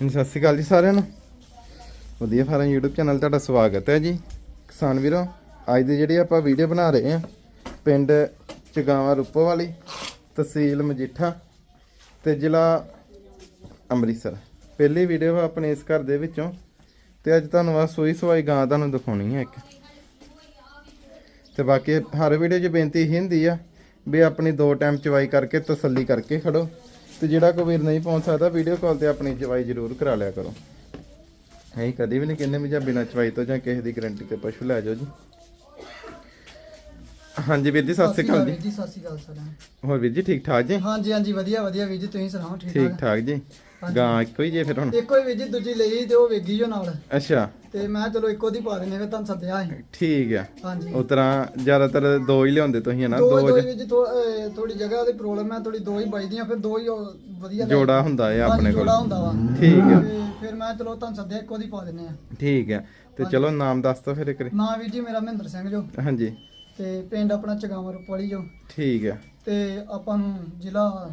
ਹਾਂਜੀ, ਸਤਿ ਸ਼੍ਰੀ ਅਕਾਲ ਜੀ ਸਾਰਿਆਂ ਨੂੰ। ਵਧੀਆ ਫਾਰਮ YouTube ਚੈਨਲ ਤੁਹਾਡਾ ਸਵਾਗਤ ਹੈ ਜੀ। ਕਿਸਾਨ ਵੀਰੋ, ਅੱਜ ਦੇ ਜਿਹੜੀ ਆਪਾਂ ਵੀਡੀਓ ਬਣਾ ਰਹੇ ਹਾਂ, ਪਿੰਡ ਚਗਾਵਾ ਰੂਪੋ ਵਾਲੀ, ਤਹਿਸੀਲ ਮਜੀਠਾ ਤੇ ਜ਼ਿਲ੍ਹਾ ਅੰਮ੍ਰਿਤਸਰ। ਪਹਿਲੀ ਵੀਡੀਓ ਆਪਣੇ ਇਸ ਘਰ ਦੇ ਵਿੱਚੋਂ ਤੇ ਅੱਜ ਤੁਹਾਨੂੰ ਆ ਸੂਈ ਸਵਾਈ ਗਾਂ ਤੁਹਾਨੂੰ ਦਿਖਾਉਣੀ ਹੈ ਇੱਕ। ਤੇ ਬਾਕੀ ਹਰ ਵੀਡੀਓ 'ਚ ਬੇਨਤੀ ਹੀ ਹੁੰਦੀ ਆ ਵੀ ਆਪਣੀ ਦੋ ਟਾਈਮ ਚਵਾਈ ਕਰਕੇ ਤਸੱਲੀ ਕਰਕੇ ਖੜੋ। ਤੇ ਜਿਹੜਾ ਕੋਈ ਵੀਰ ਨਹੀਂ ਪਹੁੰਚ ਸਕਦਾ ਵੀਡੀਓ ਕਾਲ ਤੇ ਆਪਣੀ ਚਵਾਈ ਜ਼ਰੂਰ ਕਰਾ ਲਿਆ ਕਰੋ। ਅਸੀਂ ਕਦੀ ਵੀ ਨਹੀਂ ਕਹਿੰਦੇ ਵੀ ਜਾਂ ਬਿਨਾਂ ਚਵਾਈ ਤੋਂ ਜਾਂ ਕਿਸੇ ਦੀ ਗਾਰੰਟੀ ਤੇ ਪਸ਼ੂ ਲੈ ਜਾਓ ਜੀ। ਹਾਂਜੀ ਵੀਰ ਜੀ ਸਤਿ ਸ਼੍ਰੀ ਅਕਾਲ ਜੀ ਸਤਿ ਸ਼੍ਰੀ ਅਕਾਲ ਸਾਰਿਆਂ ਨੂੰ। ਹੋਰ ਵੀਰ ਜੀ ਠੀਕ ਠਾਕ ਜੀ? ਹਾਂਜੀ ਹਾਂਜੀ ਵਧੀਆ ਵਧੀਆ ਵੀਰ ਜੀ ਤੁਸੀਂ ਸੁਣਾਓ ਠੀਕ ਠੀਕ? ਠਾਕ ਠਾਕ ਜੀ। ਗਾਂ ਇੱਕੋ ਹੀ ਜੇ ਫਿਰ ਹੁਣ? ਇੱਕੋ ਹੀ ਵੀਰ ਜੀ ਦੂਜੀ ਲਈ ਤੇ ਉਹ ਵੇਗੀ ਜੋ ਨਾਲ। ਅੱਛਾ। ਤੇ ਮੈਂ ਚਲੋ ਇੱਕੋ ਦੀ ਪਾ ਦਿੰਨੇ ਫਿਰ ਤੁਹਾਨੂੰ ਸੱਦਿਆ ਸੀ। ਠੀਕ ਆ। ਹਾਂਜੀ। ਉਸ ਤਰ੍ਹਾਂ ਜ਼ਿਆਦਾਤਰ ਦੋ ਹੀ ਲਿਆਉਂਦੇ ਤੁਸੀਂ ਹਨਾ ਦੋ ਦੋ ਜ- ਥੋੜੀ ਜਗ੍ਹਾ ਦੀ ਪ੍ਰੋਬਲਮ ਹੈ ਥੋੜੀ ਦੋ ਹੀ ਬਚਦੀਆਂ ਫਿਰ ਦੋ ਹੀ ਵਧੀਆ ਜੋੜਾ ਹੁੰਦਾ ਹੈ ਆਪਣੇ ਕੋਲ ਜੋੜਾ ਹੁੰਦਾ ਵਾ। ਠੀਕ ਆ। ਫਿਰ ਮੈਂ ਚਲੋ ਤੁਹਾਨੂੰ ਸੱਦਿਆ ਇੱਕੋ ਦੀ ਪਾ ਦਿੰਨੇ ਆ। ਠੀਕ ਆ। ਤੇ ਚਲੋ ਨਾਮ ਦੱਸ ਦੋ ਫਿਰ ਇੱਕ ਵਾਰੀ। ਨਾਂ ਵੀਰ ਜੀ ਮੇਰਾ ਮਹਿੰਦਰ ਸਿੰਘ ਜੋ। ਹਾਂਜੀ। ਤੇ ਪਿੰਡ ਆਪਣਾ ਚਗਾਵਾ ਰੁਪਵਾਲੀ ਜੋ। ਠੀਕ ਆ। ਤੇ ਆਪਾਂ ਨੂੰ ਜ਼ਿਲ੍ਹਾ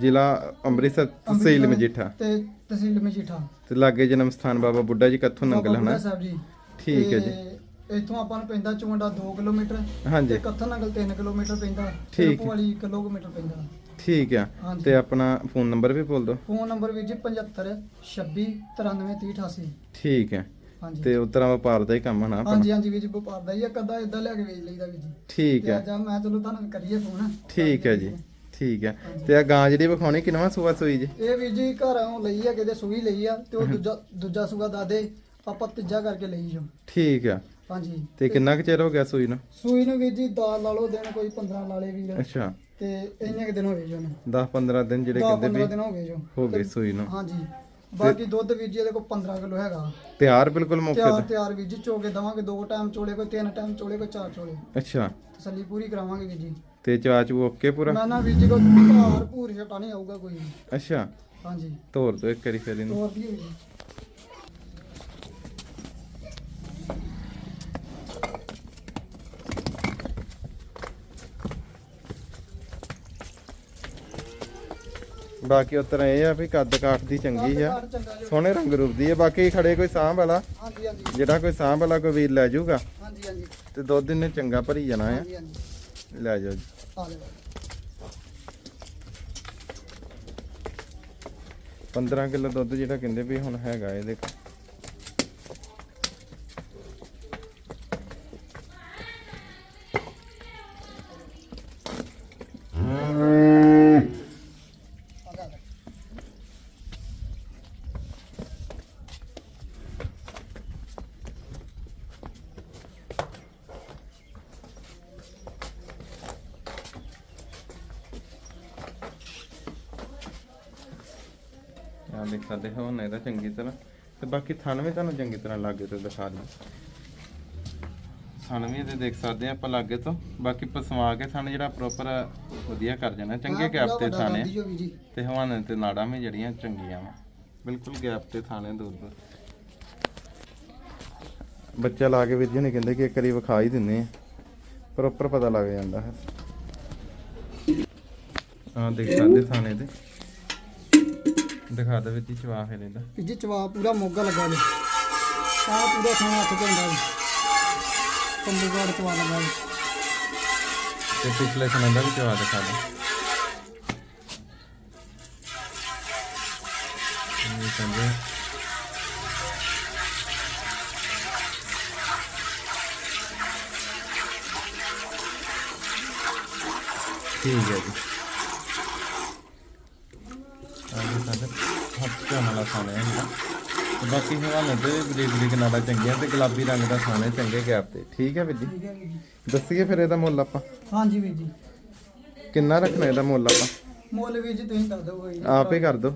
ਜ਼ਿਲ੍ਹਾ ਅੰਮ੍ਰਿਤਸਰ ਤਹਿਸੀਲ ਮਜੀਠਾ। ਤੇ ਤਹਿਸੀਲ ਮਜੀਠਾ। ਤੇ ਲਾਗੇ ਜਨਮ ਸਥਾਨ ਬਾਬਾ ਬੁੱਢਾ ਜੀ ਕੱਥੋਂ ਨੰਗਲ ਹਨਾ? ਸਾਹਿਬ ਜੀ। ਠੀਕ ਹੈ ਜੀ। ਇੱਥੋਂ ਆਪਾਂ ਨੂੰ ਪੈਂਦਾ ਚੁੰਡਾ 2 ਕਿਲੋਮੀਟਰ ਹਾਂਜੀ। ਤੇ ਕੱਥਾ ਨੰਗਲ 3 ਕਿਲੋਮੀਟਰ ਪੈਂਦਾ। ਠੀਕ। ਵਾਲੀ ਕਿਲੋਮੀਟਰ ਪੈਂਦਾ। ਠੀਕ ਆ। ਤੇ ਆਪਣਾ ਫੋਨ ਨੰਬਰ ਵੀ ਬੋਲ ਦਿਓ। ਫੋਨ ਨੰਬਰ ਵੀ ਜੀ 75 26 93 30 88 ਠੀਕ ਹੈ। ਤੇ ਉਤਰਾ ਵਪਾਰ ਦਾ ਹੀ ਕੰਮ ਹਨਾ ਹਾਂਜੀ ਹਾਂਜੀ ਵੀ ਜੀ ਵਪਾਰ ਦਾ ਹੀ ਆ। ਕਦਾ ਇਦਾਂ ਲਿਆ ਕੇ ਵੇਚ ਲਈਦਾ ਵੀ ਜੀ। ਠੀਕ ਹੈ। ਆ ਮੈਂ ਚਲੋ ਤੁਹਾਨੂੰ ਕਰੀਏ ਫੋਨ। ਠੀਕ ਹੈ ਜੀ। ਠੀਕ ਹੈ। ਤੇ ਆ ਗਾਂ ਜਿਹੜੀ ਵਿਖਾਉਣੀ ਕਿਨਵਾ ਸੂਆ ਸੂਈ ਜੀ? ਇਹ ਵੀ ਜੀ ਘਰੋਂ ਲਈ ਆ ਕਿਤੇ ਸੂਈ ਲਈ ਆ ਤੇ ਉਹ ਦੂਜਾ ਦੂਜਾ ਸੂਗਾ ਦਾਦੇ ਆਪਾਂ ਤੀਜਾ ਕਰਕੇ ਲਈ ਜੋ ਠੀਕ ਆ। ਹਾਂਜੀ। ਤੇ ਕਿੰਨਾ ਕੁ ਚਿਰ ਹੋ ਗਿਆ ਸੂਈ ਨੂੰ? ਸੂਈ ਨੂੰ ਵੀ ਜੀ ਦਾਲ ਲਾ ਲਓ ਦਿਨ ਕੋਈ 15 ਲਾ ਲੇ ਵੀਰ। ਅੱਛਾ। ਤੇ ਇੰਨੇ ਕੁ ਦਿਨ ਹੋ ਗਏ ਜੀ ਉਹਨੂੰ। 10 15 ਦਿਨ ਜਿਹੜੇ 10 ਕਹਿੰਦੇ 15 ਵੀ ਦਿਨ ਹੋ ਗਏ ਜੋ ਹੋ ਗਏ ਸੂਈ ਨੂੰ। ਹਾਂਜੀ। ਬਾਕੀ ਦੁੱਧ ਵੀਰ ਜੀ ਇਹਦੇ ਕੋਲ 15 ਕਿਲੋ ਹੈਗਾ। ਤਿਆਰ ਬਿਲਕੁਲ ਮੌਕੇ ਤਿਆਰ ਤੇ? ਤਿਆਰ ਵੀਰ ਜੀ ਚੋਗੇ ਦਵਾਂਗੇ ਦੋ ਟਾਈਮ ਚੋਲੇ ਕੋਈ ਤਿੰਨ ਟਾਈਮ ਚੋਲੇ ਕੋਈ ਚਾਰ ਚੋਲੇ। ਅੱਛਾ। ਤਸੱਲੀ ਪੂਰੀ ਕਰਾਵਾਂਗੇ ਵੀਰ ਜੀ। ਤੇ ਚਾਚੂ ਓਕੇ ਪੂਰਾ? ਮੈਂ ਨਾ ਵੀਰ ਜੀ ਕੋ ਭਾਰ ਭੂਰ ਛਟਾ ਨਹੀਂ ਆਊਗਾ ਕੋਈ। ਅੱਛਾ। ਹਾਂਜੀ। ਤੋਰ ਦੋ ਇੱਕ ਵਾਰੀ ਫਿਰ ਇਹਨੂੰ। ਤੋਰ ਦੀ ਜੀ। ਬਾਕੀ ਉਤਰਾ ਇਹ ਆ ਵੀ ਕੱਦ ਕਾਠ ਦੀ ਚੰਗੀ ਆ। ਸੋਹਣੇ ਰੰਗ ਰੂਪ ਦੀ ਆ। ਬਾਕੀ ਖੜੇ ਕੋਈ ਸਾਂਭ ਵਾਲਾ? ਹਾਂਜੀ ਹਾਂਜੀ। ਜਿਹੜਾ ਕੋਈ ਸਾਂਭ ਵਾਲਾ ਕੋਈ ਵੀਰ ਲੈ ਜਾਊਗਾ। ਹਾਂਜੀ ਹਾਂਜੀ। ਤੇ ਦੁੱਧ ਇਹਨੇ ਚੰਗਾ ਭਰੀ ਜਾਣਾ ਆ। ਹਾਂਜੀ ਹਾਂਜੀ। ਲੈ ਜਾਓ ਜੀ। ਆ ਲੈ 15 ਕਿਲੋ ਦੁੱਧ ਜਿਹੜਾ ਕਹਿੰਦੇ ਵੀ ਹੁਣ ਹੈਗਾ ਇਹਦੇ ਕੋਲ। ਆ ਦੇਖ ਸਕਦੇ ਹੋ ਨਾ ਇਹਦਾ ਚੰਗੀ ਤਰ੍ਹਾਂ। ਤੇ ਬਾਕੀ ਥਣ ਵੀ ਤੁਹਾਨੂੰ ਚੰਗੀ ਤਰ੍ਹਾਂ ਲਾਗੇ ਤੋਂ ਦਿਖਾ ਦਿਆਂ ਥਣ ਵੀ ਇਹਦੇ ਦੇਖ ਸਕਦੇ ਆ ਆਪਾਂ ਲਾਗੇ ਤੋਂ। ਬਾਕੀ ਪਸਵਾ ਕੇ ਥਣ ਜਿਹੜਾ ਪ੍ਰੋਪਰ ਵਧੀਆ ਕਰ ਜਾਣਾ। ਚੰਗੇ ਗੈਪ ਤੇ ਥਾਣੇ। ਦੀ ਤੇ ਹਵਾਨੇ ਤੇ ਨਾੜਾਂ ਵੀ ਜਿਹੜੀਆਂ ਚੰਗੀਆਂ ਵਾ। ਬਿਲਕੁਲ ਗੈਪ ਤੇ ਥਾਣੇ ਦੂਰ ਦੂਰ। ਬੱਚਾ ਲਾ ਕੇ ਵੀਰ ਜੀ ਨੇ ਕਹਿੰਦੇ ਕਿ ਇੱਕ ਵਾਰੀ ਵਿਖਾ ਹੀ ਦਿੰਨੇ ਆ। ਪ੍ਰੋਪਰ ਪਤਾ ਲੱਗ ਜਾਂਦਾ ਹੈ। ਆ ਦੇਖ ਸਕਦੇ ਥਾਣੇ ਤੇ ਦਿਖਾ ਦੇ ਵਿੱਚ ਚਵਾ ਫਿਰ ਇਹਦਾ ਵੀਰ ਜੀ ਚਵਾ ਪੂਰਾ ਮੋਗਾ ਲੱਗਾ ਜੀ ਆ ਪੂਰਾ ਖਾਣਾ ਹੱਥ ਤੇ ਹੁੰਦਾ ਜੀ ਕੰਬੂਗਾੜ ਚਵਾ ਲੱਗਾ ਜੀ ਤੇ ਪਿਛਲੇ ਥਾਣੇ ਦਾ ਵੀ ਚਵਾ ਦਿਖਾ ਦੇ। ਇਹ ਠੀਕ ਹੈ ਜੀ। ਆਹ ਸਾਡੇ ਹੱਥ ਤੋਂ ਨਾਲ ਖਾਣੇ ਹੁੰਦਾ ਤੇ ਬਾਕੀ ਹਵਾਨੇ ਤੇ ਬਰੀਕ ਬਰੀਕ ਨਾੜਾ ਚੰਗੀਆਂ ਤੇ ਗੁਲਾਬੀ ਰੰਗ ਦਾ ਖਾਣੇ ਚੰਗੇ ਗੈਪ ਤੇ। ਠੀਕ ਹੈ ਵੀਰ ਜੀ? ਠੀਕ ਹੈ ਵੀਰ ਜੀ। ਦੱਸੀਏ ਫਿਰ ਇਹਦਾ ਮੁੱਲ ਆਪਾਂ। ਹਾਂਜੀ ਵੀਰ ਜੀ। ਕਿੰਨਾ ਰੱਖਣਾ ਇਹਦਾ ਮੁੱਲ ਆਪਾਂ? ਮੁੱਲ ਵੀਰ ਜੀ ਤੁਸੀਂ ਕਰ ਦਿਓ ਕੋਈ। ਆਪ ਹੀ ਕਰ ਦੋ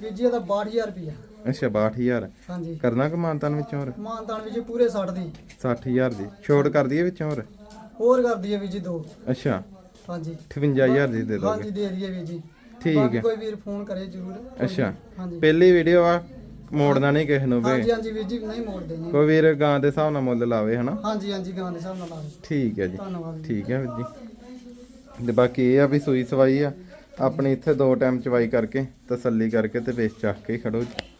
ਵੀਰ ਜੀ ਇਹਦਾ 62000 ਰੁਪਇਆ। ਅੱਛਾ 62000 ਹਾਂਜੀ। ਕਰਨਾ ਕਿ ਮਾਨਤਾਨ ਵਿੱਚੋਂ ਹੋਰ? ਮਾਨਤਾਨ ਜੀ ਪੂਰੇ 60 ਦੀ। 60000 ਦੀ। ਛੋਟ ਕਰ ਦਈਏ ਵਿੱਚੋਂ ਹੋਰ? ਹੋਰ ਕਰ ਦਈਏ ਵੀਰ ਜੀ ਦੋ। ਅੱਛਾ। ਹਾਂਜੀ। 58000 ਦੀ ਦੇ ਦੋਗੇ ਹਾਂਜੀ ਦੇ ਦਈਏ ਵੀਰ ਜੀ। ਠੀਕ ਬਾਕੀ ਹੈ। ਕੋਈ ਵੀਰ ਫੋਨ ਕਰੇ ਜ਼ਰੂਰ। ਅੱਛਾ। ਹਾਂਜੀ। ਪਹਿਲੀ ਵੀਡੀਓ ਆ ਮੋੜਨਾ ਨਹੀਂ ਕਿਸੇ ਨੂੰ ਵੀ। ਹਾਂਜੀ ਵੀਰ ਜੀ ਨਹੀਂ ਮੋੜਦੇ ਨਹੀਂ। ਕੋਈ ਵੀਰ ਗਾਂ ਦੇ ਹਿਸਾਬ ਨਾਲ ਮੁੱਲ ਲਾਵੇ ਹਨਾ? ਹਾਂਜੀ ਹਾਂਜੀ ਗਾਂ ਦੇ ਹਿਸਾਬ ਨਾਲ ਲਾ ਦਿਓ। ਠੀਕ ਹੈ ਜੀ। ਧੰਨਵਾਦ ਜੀ। ਠੀਕ ਹੈ ਵੀਰ ਜੀ। ਤੇ ਬਾਕੀ ਇਹ ਆ ਵੀ ਸੂਈ ਸਵਾਈ ਆ। ਆਪਣੀ ਇੱਥੇ ਦੋ ਟਾਈਮ ਚਵਾਈ ਕਰਕੇ ਤਸੱਲੀ ਕਰਕੇ ਤੇ ਵੇਚ ਚੱਕ ਕੇ ਖੜੋ ਜੀ।